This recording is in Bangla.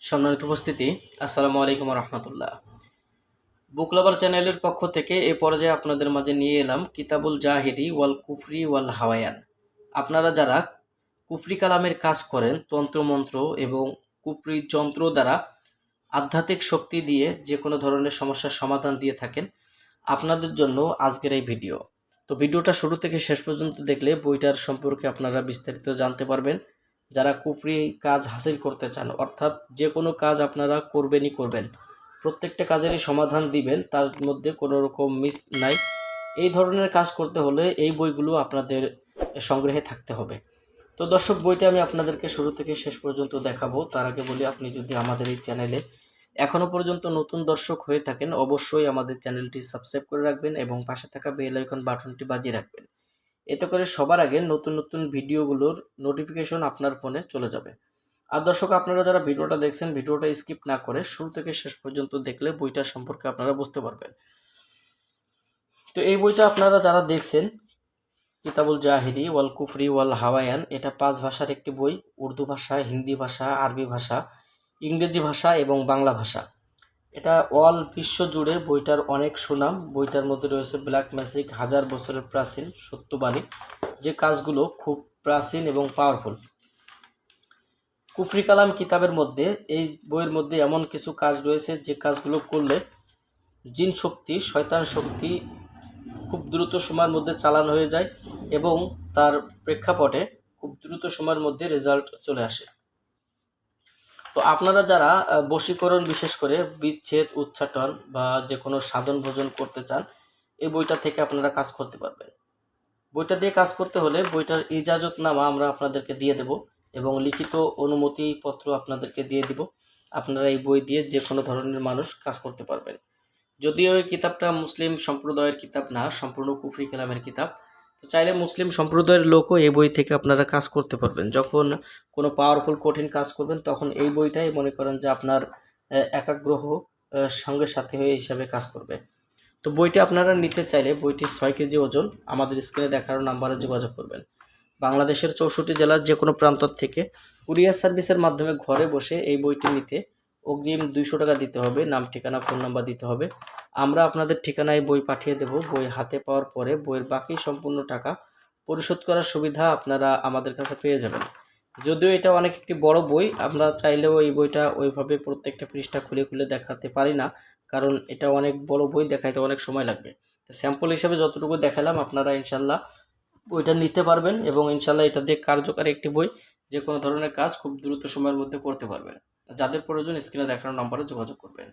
সম্মানিত উপস্থিতি, আসসালামু আলাইকুম রহমতুল্লাহ বুক লাভার চ্যানেলের পক্ষ থেকে এ পর্যায়ে আপনাদের মাঝে নিয়ে এলাম কিতাবুল জাহিরি ওয়াল কুফরি ওয়াল হাওয়ায়ান। আপনারা যারা কুফরি কালামের কাজ করেন, তন্ত্রমন্ত্র এবং কুফরি যন্ত্র দ্বারা আধ্যাত্মিক শক্তি দিয়ে যে কোনো ধরনের সমস্যার সমাধান দিয়ে থাকেন, আপনাদের জন্য আজকের এই ভিডিও। তো ভিডিওটা শুরু থেকে শেষ পর্যন্ত দেখলে বইটার সম্পর্কে আপনারা বিস্তারিত জানতে পারবেন। যারা কুফরি কাজ হাসিল করতে চান, অর্থাৎ যে কোনো কাজ আপনারা করবেনই করবেন। প্রত্যেকটা কাজেরই সমাধান দিবেন, তার মধ্যে কোনো রকম মিস নাই। এই ধরনের কাজ করতে হলে এই বইগুলো আপনাদের সংগ্রহে থাকতে হবে। তো দর্শক, বইটা আমি আপনাদেরকে শুরু থেকে শেষ পর্যন্ত দেখাবো। তার আগে বলি, আপনি যদি আমাদের এই চ্যানেলে এখনও পর্যন্ত নতুন দর্শক হয়ে থাকেন, অবশ্যই আমাদের চ্যানেলটি সাবস্ক্রাইব করে রাখবেন এবং পাশে থাকা বেল আইকন বাটনটি বাজিয়ে রাখবেন। এতে করে সবার আগে নতুন নতুন ভিডিওগুলোর নোটিফিকেশন আপনার ফোনে চলে যাবে। আর দর্শক, আপনারা যারা ভিডিওটা দেখছেন, ভিডিওটা স্কিপ না করে শুরু থেকে শেষ পর্যন্ত দেখলে বইটা সম্পর্কে আপনারা বুঝতে পারবেন। তো এই বইটা আপনারা যারা দেখছেন, কিতাবুল জাহিরি ওয়াল কুফরি, ওয়াল হাওয়ায়ান এটা পাঁচ ভাষার একটি বই। উর্দু ভাষা, হিন্দি ভাষা, আরবি ভাষা, ইংরেজি ভাষা এবং বাংলা ভাষা। এটা অল বিশ্ব জুড়ে বইটার অনেক সুনাম। বইটার মধ্যে রয়েছে ব্ল্যাক ম্যাজিক, হাজার বছরের প্রাচীন সত্যবাণী। যে কাজগুলো খুব প্রাচীন এবং পাওয়ারফুল কুফরি কালাম কিতাবের মধ্যে, এই বইয়ের মধ্যে এমন কিছু কাজ রয়েছে যে কাজগুলো করলে জিন শক্তি, শয়তান শক্তি খুব দ্রুত সময়ের মধ্যে চালানো হয়ে যায় এবং তার প্রেক্ষাপটে খুব দ্রুত সময়ের মধ্যে রেজাল্ট চলে আসে। তো আপনারা যারা বশীকরণ বিশেষ করে বিচ্ছেদ, উচ্চাটন বা যে কোনো সাধন ভোজন করতে চান, এই বইটা থেকে আপনারা কাজ করতে পারবেন। বইটা দিয়ে কাজ করতে হলে বইটার ইজাজতনামা আমরা আপনাদেরকে দিয়ে দেব এবং লিখিত অনুমতিপত্র আপনাদেরকে দিয়ে দিব। আপনারা এই বই দিয়ে যে কোনো ধরনের মানুষ কাজ করতে পারবেন। যদিও এই কিতাবটা মুসলিম সম্প্রদায়ের কিতাব না, সম্পূর্ণ কুফরি কালামের কিতাব চাইলে মুসলিম সম্প্রদায়ের লোকও এই বই থেকে আপনারা কাজ করতে পারবেন। যখন কোনো পাওয়ারফুল কঠিন কাজ করবেন, তখন এই বইটাই মনে করেন যে আপনার একাগ্রহ সঙ্গে সাথে হয়ে হিসাবে কাজ করবে। তো বইটি আপনারা নিতে চাইলে বইটি ছয় কেজি ওজন, আমাদের স্ক্রিনে দেখার নাম্বারে যোগাযোগ করবেন। বাংলাদেশের চৌষট্টি জেলার যে কোনো প্রান্ত থেকে কুরিয়ার সার্ভিসের মাধ্যমে ঘরে বসে এই বইটি নিতে অগ্রিম দুইশো টাকা দিতে হবে, নাম, ঠিকানা, ফোন নাম্বার দিতে হবে। আমরা আপনাদের ঠিকানায় বই পাঠিয়ে দেব। বই হাতে পাওয়ার পরে বইয়ের বাকি সম্পূর্ণ টাকা পরিশোধ করার সুবিধা আপনারা আমাদের কাছে পেয়ে যাবেন। যদিও এটা অনেক একটি বড় বই, আমরা চাইলেও এই বইটা ওইভাবে প্রত্যেকটা পৃষ্ঠা খুলে খুলে দেখাতে পারি না, কারণ এটা অনেক বড় বই, দেখাইতে অনেক সময় লাগবে। স্যাম্পল হিসাবে যতটুকু দেখালাম, আপনারা ইনশাল্লাহ বইটা নিতে পারবেন এবং ইনশাল্লাহ এটা দিয়ে কার্যকারী একটি বই যে কোনো ধরনের কাজ খুব দ্রুত সময়ের মধ্যে করতে পারবেন। যাদের প্রয়োজন স্ক্রিনে দেখানো নম্বরে যোগাযোগ করবেন।